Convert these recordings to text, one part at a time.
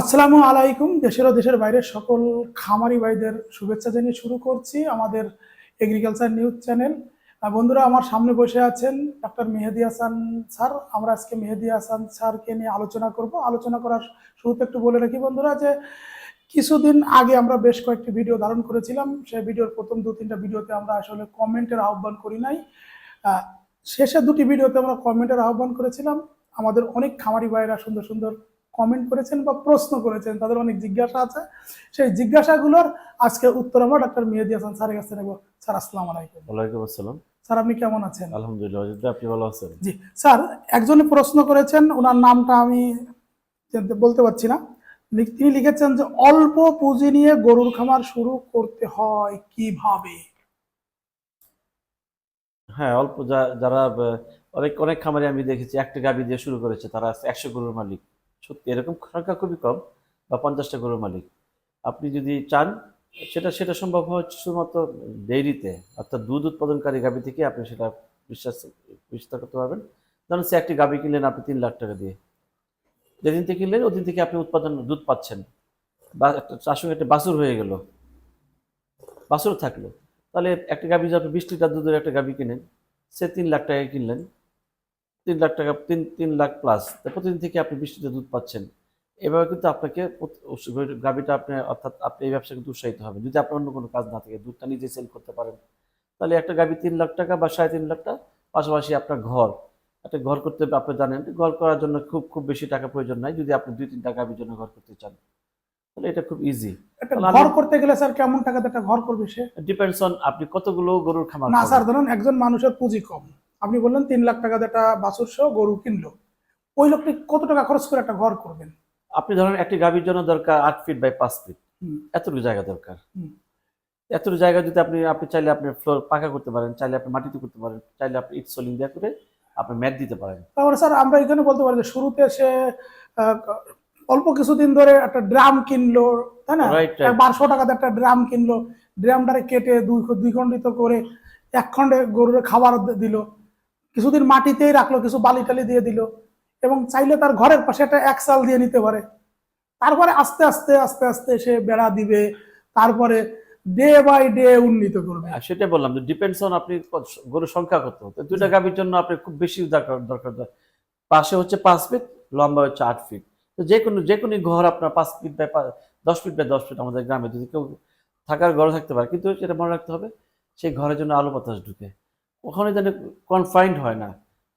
আসসালামু আলাইকুম, দেশের ও দেশের বাইরের সকল খামারি ভাইদের শুভেচ্ছা জানিয়ে শুরু করছি আমাদের এগ্রিকালচার নিউজ চ্যানেল বন্ধুরা, আমার সামনে বসে আছেন ডক্টর মেহেদি হাসান স্যার। আমরা আজকে মেহেদি হাসান স্যারকে নিয়ে আলোচনা করব। আলোচনা করার শুরুতে একটু বলে রাখি বন্ধুরা যে, কিছুদিন আগে আমরা বেশ কয়েকটি ভিডিও ধারণ করেছিলাম। সেই ভিডিওর প্রথম দু তিনটা ভিডিওতে আমরা আসলে কমেন্টের আহ্বান করি নাই। শেষের দুটি ভিডিওতে আমরা কমেন্টের আহ্বান করেছিলাম। আমাদের অনেক খামারি ভাইরা সুন্দর সুন্দর কমেন্ট করেছেন বা প্রশ্ন করেছেন তাদের অনেক জিজ্ঞাসা আছে। সেই জিজ্ঞাসাগুলোর আজকে উত্তর আমরা ডক্টর মেহেদি হাসান স্যারের কাছে নেব। স্যার আসসালামু আলাইকুম। ওয়ালাইকুম আসসালাম। স্যার আপনি কেমন আছেন? আলহামদুলিল্লাহ আপনি ভালো আছেন? জি। স্যার একজনে প্রশ্ন করেছেন ওনার নামটা আমি বলতে পারছি না। তিনি লিখেছেন যে অল্প পুঁজি নিয়ে গরুর খামার শুরু করতে হয় কীভাবে? হ্যাঁ অল্প যারা অনেক অনেক খামারে আমি দেখেছি একটা গাবি দিয়ে শুরু করেছে তারা একশো গরুর মালিক। সত্যি, এরকম সংখ্যা খুবই কম, বা পঞ্চাশটা গরুর মালিক। আপনি যদি চান, সেটা সেটা সম্ভব হয় শুধুমাত্র ডেইরিতে, অর্থাৎ দুধ উৎপাদনকারী গাবি থেকে আপনি সেটা বিশ্বাস বিস্তার করতে পারবেন। ধরুন, সে একটি গাবি কিনলেন আপনি তিন লাখ টাকা দিয়ে। যেদিন থেকে কিনলেন, ওদিন থেকে আপনি উৎপাদন, দুধ পাচ্ছেন। বা একটা চার সঙ্গে একটা বাছুর হয়ে গেল। বাছুর থাকল। তাহলে একটা গাভি যদি আপনি বিশ লিটার দুধের একটা গাভি কিনেন, সে তিন লাখ টাকায় কিনলেন। তিন লাখ টাকা তিন তিন লাখ প্লাস প্রতিদিন থেকে আপনি বিশ লিটার দুধ পাচ্ছেন। এভাবে কিন্তু আপনাকে গাভীটা আপনি অর্থাৎ আপনি এই ব্যবসা কিন্তু উৎসাহিত হবে। যদি আপনার অন্য কোনো কাজ না থাকে দুধটা নিজে সেল করতে পারেন তাহলে একটা গাভি তিন লাখ টাকা বা সাড়ে তিন লাখ টাকা পাশাপাশি আপনার ঘর। একটা ঘর করতে আপনি জানেন ঘর করার জন্য খুব খুব বেশি টাকা প্রয়োজন নাই যদি আপনি দুই তিনটা গাভির জন্য ঘর করতে চান। তাহলে এটা খুব ইজি একটা ঘর করতে গেলে স্যার কেমন টাকাতে একটা ঘর করবে সে? ডিপেন্ডস অন আপনি কতগুলো গরুর খামার না স্যার ধরুন একজন মানুষের পুঁজি কম। আপনি বললেন তিন লাখ টাকা একটা বাছুর সহ গরু কিনলো। ওই লোকটি কত টাকা খরচ করে একটা ঘর করবেন? আপনি ধরেন একটি গাভীর জন্য দরকার আট ফিট বাই পাঁচ ফিট। এতটুকু জায়গা দরকার। এতটুকু জায়গা যদি আপনি আপনি চাইলে আপনি ফ্লোর পাকা করতে পারেন চাইলে আপনি মাটিতে করতে পারেন চাইলে আপনি ইট সোলিং দেওয়া করে আপনি ম্যাট দিতে পারেন। তারপরে স্যার আমরা এখানে বলতে পারি যে শুরুতে সে অল্প কিছুদিন ধরে একটা ড্রাম কিনলো তাই না. বারোশো টাকাতে একটা ড্রাম কিনলো। ড্রামটারে কেটে দুই দুই খণ্ডিত করে এক খণ্ডে গরুর খাবার দিল। কিছুদিন মাটিতেই রাখল কিছু বালি টালি দিয়ে দিল এবং চাইলে তার ঘরের পাশে একটা এক সাল দিয়ে নিতে পারে। তারপরে আস্তে আস্তে আস্তে আস্তে সে বেড়া দিবে তারপরে ডে বাই ডে উন্নীত করবে। আর সেটা বললাম যে ডিপেন্ডস অন আপনি গরুর সংখ্যা কত। তো দুইটা গাভীর জন্য আপনি খুব বেশি দরকার দরকার পাশে হচ্ছে পাঁচ ফিট লম্বা হচ্ছে আট ফিট তো যে কোনো যে কোনো ঘর আপনার পাঁচ ফিট বাই দশ ফিট বাই দশ ফিট আমাদের গ্রামে যদি কেউ থাকার ঘর থাকতে পারে কিন্তু সেটা মনে রাখতে হবে সেই ঘরের জন্য আলো বাতাস ঢুকে। ওখানে যেন কনফাইন্ড হয় না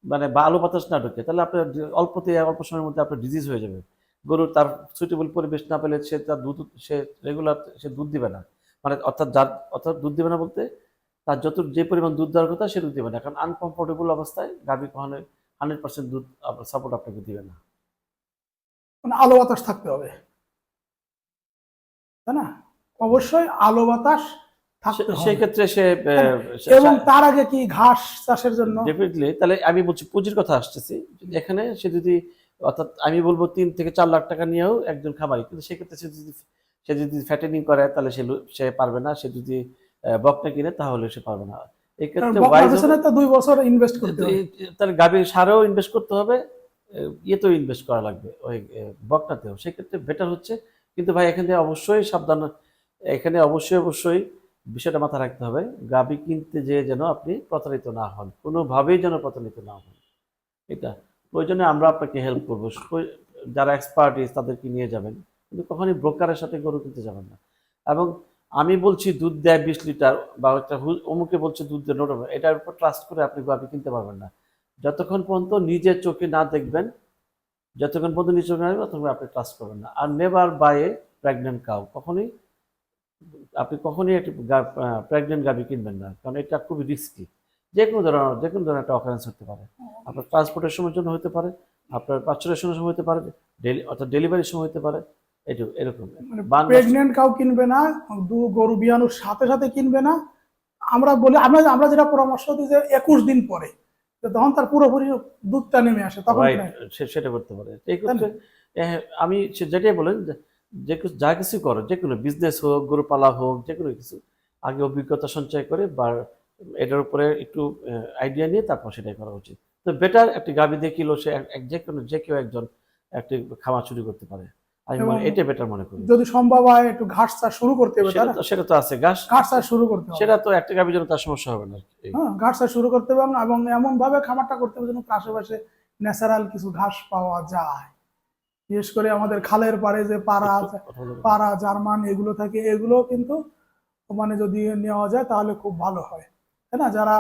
মানে বা আলো বাতাস না ঢুকে, তাহলে আপনার অল্পতে, অল্প সময়ের মধ্যে আপনার ডিজিজ হয়ে যাবে। গরু তার সুইটেবল পরিবেশ না পেলে সে তার দুধ, সে রেগুলার সে দুধ দিবে না। মানে অর্থাৎ যার, অর্থাৎ দুধ দিবে না বলতে, তার যত যে পরিমাণ দুধ দেওয়ার কথা, সে দুধ দিবে না। কারণ আনকমফোর্টেবল অবস্থায় গাভী কখনো হান্ড্রেড পার্সেন্ট দুধ সাপোর্ট আপনাকে দিবে না। মানে আলো বাতাস থাকতে হবে। তাই না? অবশ্যই আলো বাতাস থাকতে সে- এবং তার আগে কি ঘাস চাষের জন্য? ডেফিনেটলি তাহলে আমি বলছি পুঁজির কথা আসতেছি। এখানে সে যদি অর্থাৎ আমি বলব তিন থেকে চার লাখ টাকা নিয়েও একজন খামারি কিন্তু সেক্ষেত্রে সে যদি সে যদি ফ্যাটেনিং করে তাহলে সে সে পারবে না। সে যদি বকনা কিনে তাহলে সে পারবে না। এই কারণ ক্ষেত্রে বকনা wise পেছনে হবে- তো দুই বছর ইনভেস্ট করতে হবে। তাহলে গাভীর সারেও ইনভেস্ট করতে হবে ইয়েতেও ইনভেস্ট করা লাগবে ওই বকটাতেও সেক্ষেত্রে বেটার হচ্ছে। কিন্তু ভাই এখানে অবশ্যই সাবধান এখানে অবশ্যই অবশ্যই বিষয়টা মাথায় রাখতে হবে, গাভী কিনতে যেয়ে যেন আপনি প্রতারিত না হন, কোনোভাবেই যেন প্রতারিত না হন। এটা প্রয়োজনে আমরা আপনাকে হেল্প করব। যারা এক্সপার্টিস তাদেরকে নিয়ে যাবেন, কিন্তু কখনই ব্রোকারের সাথে গরু কিনতে যাবেন না। এবং আমি বলছি দুধ দেয় বিশ লিটার, বা একটা অমুকে বলছে দুধ দেয় নোট, এটার উপর ট্রাস্ট করে আপনি গাভী কিনতে পারবেন না। যতক্ষণ পর্যন্ত নিজের চোখে না দেখবেন, যতক্ষণ পর্যন্ত নিজের চোখে না দেখবেন, ততক্ষণ আপনি ট্রাস্ট করবেন না। আর never buy a pregnant cow কখনোই আপনি কখনই একটি প্রেগনেন্ট গাভী কিনবেন না কারণ এটা খুবই রিস্কি যে কোনো ধরনের যে কোনো ধরনের একটা অকারেন্স হতে পারে। আপনার ট্রান্সপোর্টেশনের জন্য হতে পারে আপনার পার্চুরেশনের সময় হতে পারে ডেলি অর্থাৎ ডেলিভারির সময় হতে পারে এটু এরকম। মানে প্রেগনেন্ট কাউ কিনবে না দু গরু বিয়ানোর সাথে সাথে কিনবে না। আমরা বলি আমরা আমরা যেটা পরামর্শ দিই যে একুশ দিন পরে তখন তার পুরোপুরি দুধটা নেমে আসে তখন সেটা করতে পারে। আমি যেটাই বলেন যে- কিছু- যা কিছু করো যে কোনো বিজনেস হোক গরু পালা হোক যে কোনো কিছু আগে অভিজ্ঞতা সঞ্চয় করে বা এটার উপরে একটু আইডিয়া নিয়ে তারপর সেটাই করা উচিত। তো বেটার একটি গাভী দেখিলো সে যে কোনো যে কেউ একজন একটি খামার শুরু করতে পারে। আমি এটা বেটার মনে করি। যদি সম্ভব হয় একটু ঘাস চাষ শুরু করতে হবে সেটা তো আছে ঘাস ঘাস চাষ শুরু করতে হবে। সেটা তো একটা গাভীর জন্য তার সমস্যা হবে না। হ্যাঁ ঘাস চাষ শুরু করতে হবে এবং এমন ভাবে খামারটা করতে হবে যেন আশেপাশে ন্যাচারাল কিছু ঘাস পাওয়া যায়। বিশেষ করে আমাদের খালের পাড়ে যে পাড়া। পাড়া জার্মান এগুলো থাকে এগুলো কিন্তু মানে যদি নেওয়া যায় তাহলে খুব ভালো হয়। তাই না? যারা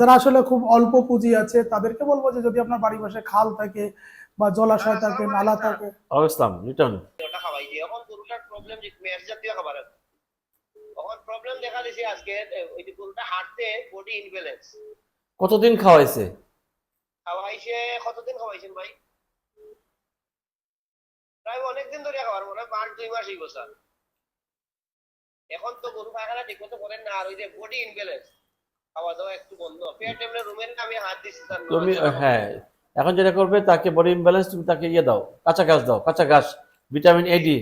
যারা আসলে খুব অল্প পুঁজি আছে তাদেরকে বলব যে যদি আপনার বাড়ি পাশে খাল থাকে বা জলাশয় থাকে নালা থাকে। ইসলাম রিটার্ন প্রবলেম খাবার প্রবলেম দেখা দিছে আজকে ওই হাঁটতে বডি ইনব্যালেন্স কতদিন খাওয়াইছে কতদিন খাওয়াইছেন ভাই প্রায় অনেকদিন ধরে খাবার মনে মাস দুই মাস এই বছর এখন তো গরু ঠিক মতো করেন না আর ওই যে বডি ইনব্যালেন্স খাওয়া দাওয়া একটু বন্ধ। এমনি রুমের আমি হাত দিচ্ছি তার তুমি হ্যাঁ এখন যেটা করবে তাকে বডি ইমব্যালেন্স তুমি তাকে ইয়ে দাও কাঁচা ঘাস দাও কাঁচা ঘাস vitamin AD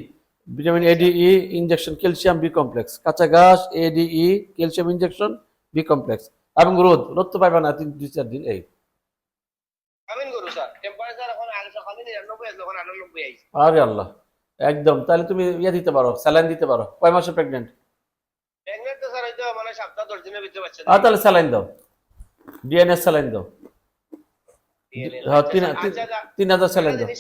vitamin AD E injection calcium B complex কাঁচা ঘাস AD E calcium injection B complex এবং রোদ রোদ তো পাইবে না তিন দুই চার দিন এই আমিন গরু স্যার টেম্পারেচার এখন আগে সকালে নিরানব্বই আছে এখন আটানব্বই আইছে আরে আল্লাহ একদম। তাহলে তুমি ইয়ে দিতে পারো স্যালাইন দিতে পারো। কয় মাসে প্রেগনেন্ট প্রেগনেন্ট মানে সপ্তাহ দশ দিনের ভিতরে বাচ্চা আর তাহলে স্যালাইন দাও। ডিএনএস স্যালাইন দাও। হ্যাঁ, তিন- হাজার স্যালাইন দাও। কি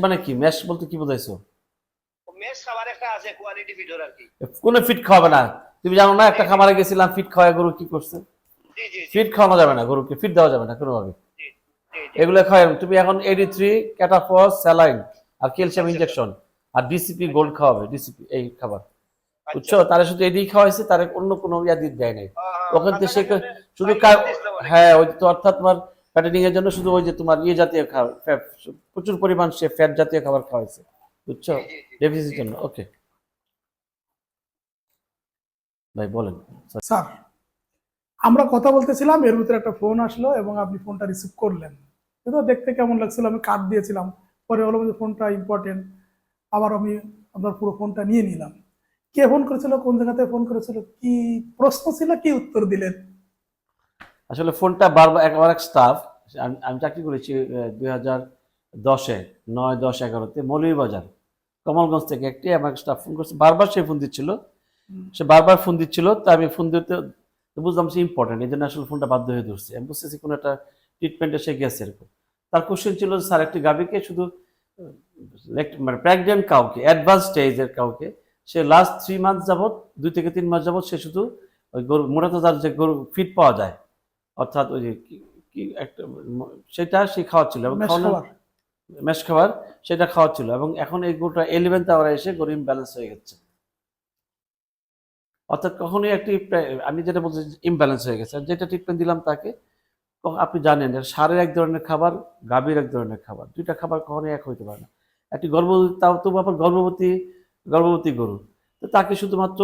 মানে কি? ম্যাশ বলতে কি বোঝাইছো? মেষ খাবার একটা আছে কোয়ালিটি ফিডর কি। কোনো ফিট খাওয়াবে না। তুমি জানো না একটা খামারে গেছিলাম ফিট খাওয়ায় গরু কি করছে? ফিট খাওয়ানো যাবে না গরুকে ফিট দেওয়া যাবে না কোনোভাবে। এগুলো খাওয়াই তুমি এখন এডি থ্রি ক্যাটাফস স্যালাইন আর ক্যালসিয়াম ইনজেকশন আর ডিসিপি গোল্ড খাওয়াবে ডিসিপি এই খাবার। আচ্ছা। বুঝছ? তারা শুধু এডি খাওয়াইছে তার অন্য কোনো ইয়া দেয় নাই। হ্যাঁ, হ্যাঁ, ওখান থেকে সে শুধু ভাই, কা- ইসলাম অনেক। হ্যাঁ ওই তো অর্থাৎ তোমার ফ্যাটেনিং এর জন্য শুধু ওই যে তোমার ইয়ে জাতীয় খাবার প্রচুর পরিমাণ সে ফ্যাট জাতীয় খাবার খাওয়াইছে। বুঝছ? জন্য ওকে ভাই বলেন। স্যার আমরা কথা বলতেছিলাম এর ভিতরে একটা ফোন আসলো এবং আপনি ফোনটা রিসিভ করলেন। কিন্তু দেখতে কেমন লাগছিল? আমি কাট দিয়েছিলাম। পরে হলো যে ফোনটা ইম্পর্টেন্ট আবার আমি আপনার পুরো ফোনটা নিয়ে নিলাম। কে ফোন করেছিল? কোন জায়গাতে ফোন করেছিল? কি প্রশ্ন ছিল? কি উত্তর দিলেন? আসলে ফোনটা বারবার একবার এক স্টাফ আমি আমি চাকরি করেছি দুই হাজার দশে নয় দশ এগারোতে মৌলভীবাজার। কমলগঞ্জ থেকে একটি আমার স্টাফ ফোন করছে। বারবার সে ফোন দিচ্ছিল। সে বারবার ফোন দিচ্ছিল। তা আমি ফোন দিতে তো বুঝলাম সে ইম্পর্টেন্ট আসলে ফোনটা বাধ্য হয়ে ধরছে। আমি বুঝতেছি কোনো একটা ট্রিটমেন্টে সে গেছে এরকম। তার কোশ্চেন ছিল যে, স্যার একটি গাভীকে শুধু মানে প্রেগনেন্ট কাউকে অ্যাডভান্স স্টেজের কাউকে সে লাস্ট থ্রি মান্থ যাবত দুই থেকে তিন মাস যাবত সে শুধু ওই গরু মোটাতে তার যে গরু ফিট পাওয়া যায় অর্থাৎ ওই যে কি- একটা সেটা সে খাওয়াচ্ছিল এবং মেশ খাবার। সেটা খাওয়াচ্ছিল এবং এখন এই গরুটা ইলেভেন্থ আওয়ারে এসে গরু ইমব্যালেন্স হয়ে গেছে। অর্থাৎ কখনোই একটি আমি যেটা বলছি ইমব্যালেন্স হয়ে গেছে। যেটা ট্রিটমেন্ট দিলাম তাকে আপনি জানেন সারের এক ধরনের খাবার, গাভীর এক ধরনের খাবার। দুইটা খাবার কখনোই এক হইতে পারে না। একটি গর্ভবতী, তাও তবু আবার গর্ভবতী গর্ভবতী গরু। তো তাকে শুধুমাত্র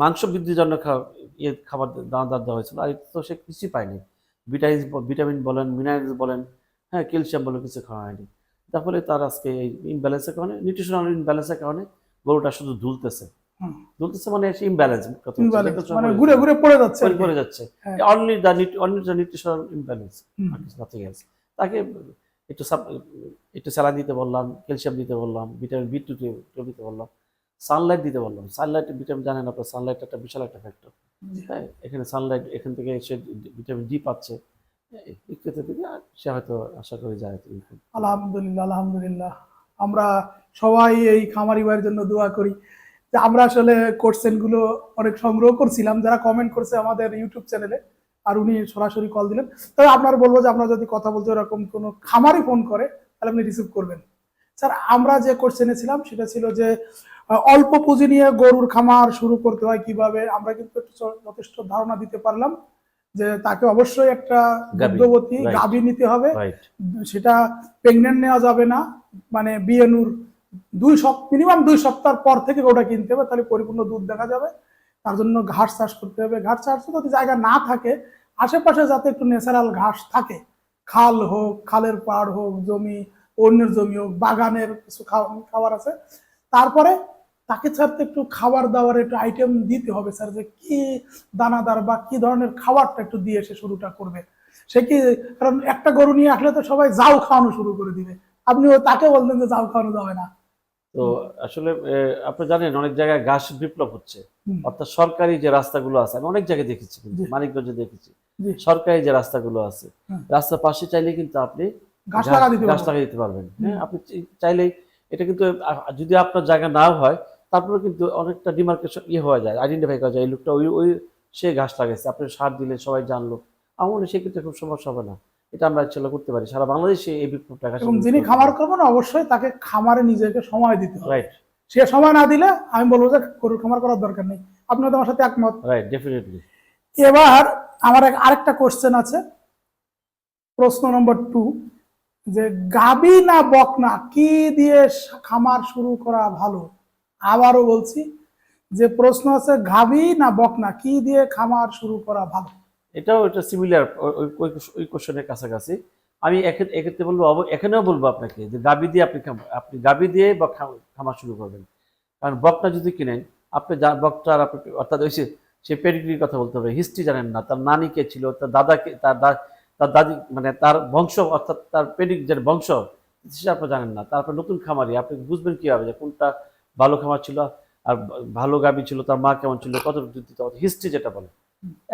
মাংস বৃদ্ধির জন্য ইয়ে খাবার দানাদার দেওয়া হয়েছিল। আর তো সে কিছুই পায়নি। ভিটামিন ভিটামিন বলেন মিনারেলস বলেন হ্যাঁ ক্যালসিয়াম বলেন, কিছু খাওয়া হয়নি। তার ফলে তার আজকে এই ইমব্যালেন্সের কারণে নিউট্রিশনাল ইমব্যালেন্সের কারণে গরুটা শুধু দুলতেছে হুম। দুলতেছে মানে ইমব্যালেন্স মানে ঘুরে ঘুরে পড়ে যাচ্ছে পড়ে যাচ্ছে। Only the only the nutritional imbalance nothing else তাকে একটু একটু স্যালাইন দিতে বললাম ক্যালসিয়াম দিতে বললাম ভিটামিন বি টু দিতে বললাম সানলাইট দিতে বললাম। সানলাইট ভিটামিন জানেন আপনার সানলাইট একটা বিশাল একটা ফ্যাক্টর হ্যাঁ এখানে সানলাইট এখান থেকে সে ভিটামিন ডি পাচ্ছে। থেকে সে হয়তো আশা করি যায় আলহামদুলিল্লাহ আলহামদুলিল্লাহ। আমরা সবাই এই খামারি ভাইয়ের জন্য দোয়া করি। যে আমরা আসলে কোশ্চেনগুলো অনেক সংগ্রহ করছিলাম যারা কমেন্ট করছে আমাদের ইউটিউব চ্যানেলে আর উনি সরাসরি কল দিলেন। তবে আপনার বলব যে আপনারা যদি কথা বলতে এরকম কোনো খামারি ফোন করে তাহলে আপনি রিসিভ করবেন। স্যার আমরা যে কোশ্চেনে ছিলাম সেটা ছিল যে অল্প পুঁজি নিয়ে গরুর খামার শুরু করতে হয় কীভাবে আমরা কিন্তু একটু যথেষ্ট ধারণা দিতে পারলাম যে তাকে অবশ্যই একটা দুগ্ধবতী গাভী নিতে হবে। সেটা প্রেগনেন্ট নেওয়া যাবে না মানে বিয়েনুর দুই সপ্তাহ মিনিমাম দুই সপ্তাহ পর থেকে ওটা কিনতে হবে, তাহলে পরিপূর্ণ দুধ দেখা যাবে। তার জন্য ঘাস চাষ করতে হবে। ঘাস চাষ যদি জায়গা না থাকে, আশেপাশে যাতে একটু ন্যাচারাল ঘাস থাকে, খাল হোক, খালের পাড় হোক, জমি, অন্যের জমি হোক, বাগানের কিছু খাবার আছে, তারপরে তাকে ছাড়তে একটু খাবার দাবার একটু আইটেম দিতে হবে স্যার যে কি দানাদার বা কি ধরনের খাবারটা একটু দিয়ে সে শুরুটা করবে। সে কি, কারণ একটা গরু নিয়ে আসলে তো সবাই যাও খাওয়ানো শুরু করে দিবে। আপনি তাকে বলতেন যে যাও খাওয়ানো যাবে না। তো আসলে আপনি জানেন অনেক জায়গায় ঘাস বিপ্লব হচ্ছে। অর্থাৎ সরকারি যে রাস্তাগুলো আছে আমি অনেক জায়গায় দেখেছি কিন্তু মানিকগঞ্জে দেখেছি। সরকারি যে রাস্তাগুলো আছে রাস্তার পাশে চাইলে কিন্তু আপনি ঘাস লাগিয়ে দিতে পারবেন। হ্যাঁ আপনি চাই- চাইলেই এটা কিন্তু যদি আপনার জায়গা নাও হয় তারপরে কিন্তু অনেকটা ডিমার্কেশন ইয়ে হয়ে যায় আইডেন্টিফাই করা যায় এই লোকটা ওই ওই সে ঘাস লাগাইছে আপনি সার দিলে সবাই জানলো। আমার মনে হয় সেক্ষেত্রে খুব সমস্যা হবে না। এটা আমরা ইচ্ছা করতে পারি। সারা বাংলাদেশে এই বিপ্লবটা এবং যিনি খামার করবেন অবশ্যই তাকে খামারে নিজেকে সময় দিতে হবে। রাইট সে সময় না দিলে আমি বলব যে গরুর খামার করার দরকার নেই। আপনি আমার সাথে একমত। রাইট ডেফিনেটলি এবার আমার এক- আরেকটা কোশ্চেন আছে। প্রশ্ন নম্বর টু যে গাবি না বকনা কি দিয়ে খামার শুরু করা ভালো? আবারও বলছি যে প্রশ্ন আছে গাবি না বক না কি দিয়ে খামার শুরু করা ভালো? এটাও এটা সিমিলার ওই কোশ্চেনের কাছাকাছি। আমি এক্ষেত্রে বলব এখানেও বলব আপনাকে যে গাবি দিয়ে আপনি আপনি গাবি দিয়ে বা খাম- খামার শুরু করবেন। কারণ বকটা যদি কিনেন, আপনি যা বকটার আপনি, অর্থাৎ ওই সে- পেডিগ্রির কথা বলতে হবে, হিস্ট্রি জানেন না, তার নানি কে ছিল, তার দাদাকে, তার তার দাদি মানে তার বংশ, অর্থাৎ তার পেডিগ যে বংশ, সেটা আপনি জানেন না। তারপর নতুন খামারি, আপনি বুঝবেন কীভাবে যে কোনটা ভালো খামার ছিল, আর ভালো গাবি ছিল, তার মা কেমন ছিল কত হিস্ট্রি যেটা বলে।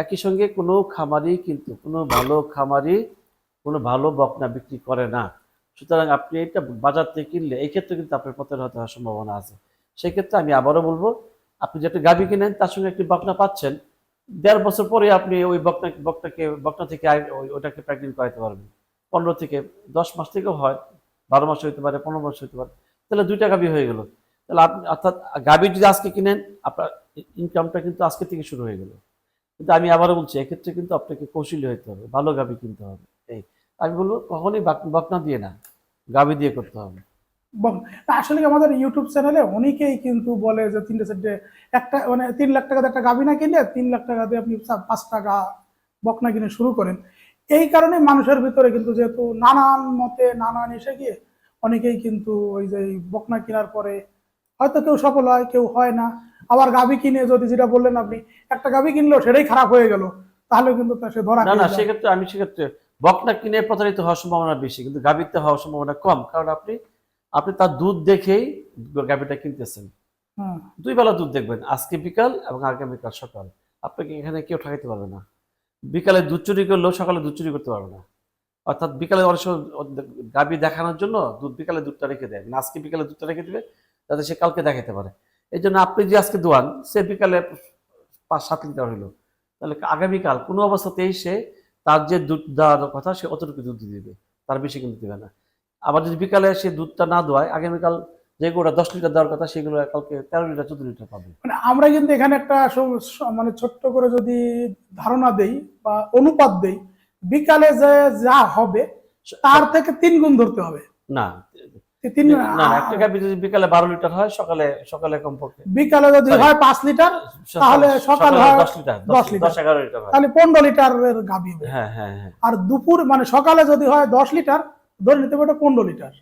একই সঙ্গে কোনো খামারি কিন্তু, কোনো ভালো খামারি, কোনো ভালো বকনা বিক্রি করে না। সুতরাং আপনি এটা বাজার থেকে কিনলে এই ক্ষেত্রে কিন্তু আপনার পতন হতে হওয়ার সম্ভাবনা আছে। সেই ক্ষেত্রে আমি আবারও বলব, আপনি যেটা গাবি কিনেন, তার সঙ্গে একটি বকনা পাচ্ছেন, দেড় বছর পরে আপনি ওই বকনা, বকনাকে, বকনা থেকে ওটাকে প্রেগনেন্ট করাতে পারবেন। পনেরো থেকে দশ মাস থেকেও হয়, বারো মাস হইতে পারে, পনেরো মাস হইতে পারে, তাহলে দুইটা গাবি হয়ে গেল। তাহলে আপনি, অর্থাৎ গাবি যদি আজকে কিনেন, আপনার ইনকামটা কিন্তু আজকে থেকে শুরু হয়ে গেল। কিন্তু আমি আবারও বলছি, এক্ষেত্রে কিন্তু আপনাকে কৌশলী হতে হবে, ভালো গাবি কিনতে হবে। এই, আমি বলব কখনোই বাক- বকনা দিয়ে না, গাবি দিয়ে করতে হবে। আসলে আমাদের ইউটিউব চ্যানেলে অনেকেই কিন্তু বলে যে তিনটে চারটে, একটা মানে তিন লাখ টাকা একটা গাবি না কিনলে তিন লাখ টাকা দিয়ে আপনি পাঁচ টাকা বকনা কিনে শুরু করেন। এই কারণে মানুষের ভিতরে কিন্তু যেহেতু নানান মতে, নানান এসে গিয়ে অনেকেই কিন্তু ওই যে বকনা কেনার পরে হয়তো কেউ সফল হয়, কেউ হয় না। আবার গাবি কিনে যদি যেটা বললেন আপনি একটা গাবি কিনলেও সেটাই খারাপ হয়ে গেল তাহলে কিন্তু সে ধরা না না সেক্ষেত্রে আমি সেক্ষেত্রে বকনা কিনে প্রতারিত হওয়ার সম্ভাবনা বেশি কিন্তু গাবিতে হওয়ার সম্ভাবনা কম কারণ আপনি আপনি তার দুধ দেখেই গাবিটা কিনতেছেন। দুই বেলা দুধ দেখবেন আজকে বিকাল এবং আগামীকাল সকাল। আপনাকে এখানে কেউ ঠকাইতে পারবে না। বিকালে দুধ চুরি করলেও সকালে দুধ চুরি করতে পারবে না। অর্থাৎ বিকালে অনেক সময় গাবি দেখানোর জন্য দুধ বিকালে দুধটা রেখে দেয় মানে আজকে বিকালে দুধটা রেখে দেবে যাতে সে কালকে দেখাতে পারে। এই জন্য আপনি যে আজকে দোয়ান সে বিকালে পাঁচ সাত লিটার হইল। তাহলে আগামীকাল কোনো অবস্থাতেই সে তার যে দুধ দেওয়ার কথা সে অতটুকু দুধ দিবে। তার বেশি কিন্তু দিবে না। আবার যদি বিকালে সে দুধটা না দোয়ায় আগামীকাল যেগুলো দশ লিটার দেওয়ার কথা সেগুলো কালকে তেরো লিটার চোদ্দ লিটার পাবে। মানে আমরা কিন্তু এখানে একটা মানে ছোট্ট করে যদি ধারণা দেই বা অনুপাত দেই বিকালে যে যা হবে তার থেকে তিন গুণ ধরতে হবে। না তিন না না, একটা বিকালে বারো লিটার হয় সকালে সকালে কমপক্ষে। বিকালে যদি হয় পাঁচ লিটার তাহলে সকাল হয় দশ লিটার দশ দশ লিটার। এগারো লিটার তাহলে পনেরো লিটারের গাভী হ্যাঁ হ্যাঁ হ্যাঁ। আর দুপুর মানে সকালে যদি হয় দশ লিটার ধরে নিতে পারে পনেরো লিটার।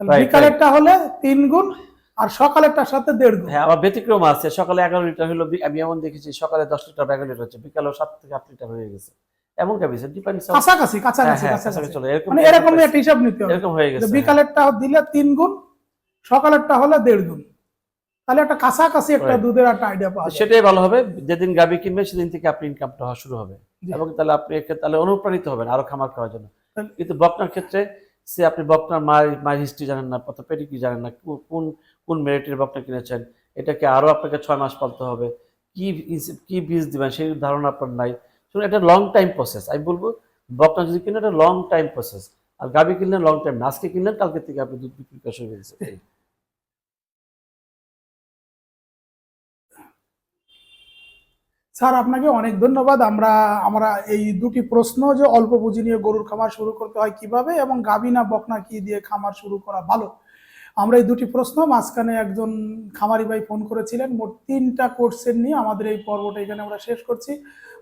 তাহলে বিকালেরটা হলে তিন গুণ আর সকালেরটার সাথে দেড় গুণ। হ্যাঁ আবার ব্যতিক্রম আছে। সকালে এগারো লিটার হলো আমি এমন দেখেছি সকালে দশ লিটার এগারো লিটার হচ্ছে। বিকালেও সাত থেকে আট লিটার হয়ে গেছে। এমন গাভী ডিপেন্ডস কাছাকাছি কাছাকাছি হ্যাঁ, কাছাকাছি। চলে এরকম মানে এরকম একটা হিসাব নিতে হবে। এরকম হয়ে গেছে হ্যাঁ। বিকালেরটা দিলে তিন গুণ সকালেরটা হলে দেড় গুণ। তাহলে একটা কাছাকাছি একটা দুধের একটা আইডিয়া পাওয়া হ্যাঁ। সেটাই ভালো হবে যেদিন গাভী কিনবে সেদিন থেকে আপনি ইনকামটা হওয়া শুরু হবে। এবং তাহলে আপনি তাহলে অনুপ্রাণিত হবেন আরও খামার খাওয়ার জন্য। কিন্তু বকনার ক্ষেত্রে সে আপনি বকনার মায়ের মায়ের হিস্ট্রি জানেন না কত পেডিগ্রি জানেন না কোন কোন মেরিটের বকনা কিনেছেন এটাকে আরও আপনাকে ছয় মাস পালতে হবে। কি কি বীজ দিবেন সেই ধারণা আপনার নাই। শুনুন, এটা লং টাইম প্রসেস আমি বলব বকনা যদি কিনে এটা লং টাইম প্রসেস আর গাভী কিনলেন লং টাইম না আজকে কিনলেন, কালকে থেকে আপনি দুধ বিক্রি করা শুরু স্যার, আপনাকে অনেক ধন্যবাদ। আমরা আমরা এই দুটি প্রশ্ন যে অল্প পুঁজি নিয়ে গরুর খামার শুরু করতে হয় কীভাবে এবং গাবি না বকনা কি দিয়ে খামার শুরু করা ভালো? আমরা এই দুটি প্রশ্ন, মাঝখানে একজন খামারি ভাই ফোন করেছিলেন, মোট তিনটা কোর্সের নিয়ে আমাদের এই পর্বটা এখানে আমরা শেষ করছি।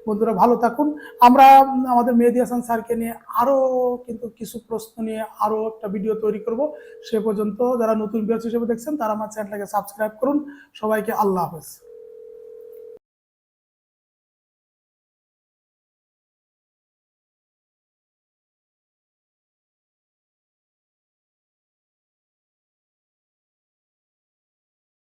বন্ধুরা, ভালো থাকুন। আমরা আমাদের মেহেদি হাসান স্যারকে নিয়ে আরও কিন্তু কিছু প্রশ্ন নিয়ে আরও একটা ভিডিও তৈরি করব। সে পর্যন্ত যারা নতুন বিয়ার্স হিসেবে দেখছেন, তারা আমার চ্যানেলটাকে সাবস্ক্রাইব করুন। সবাইকে আল্লাহ হাফেজ।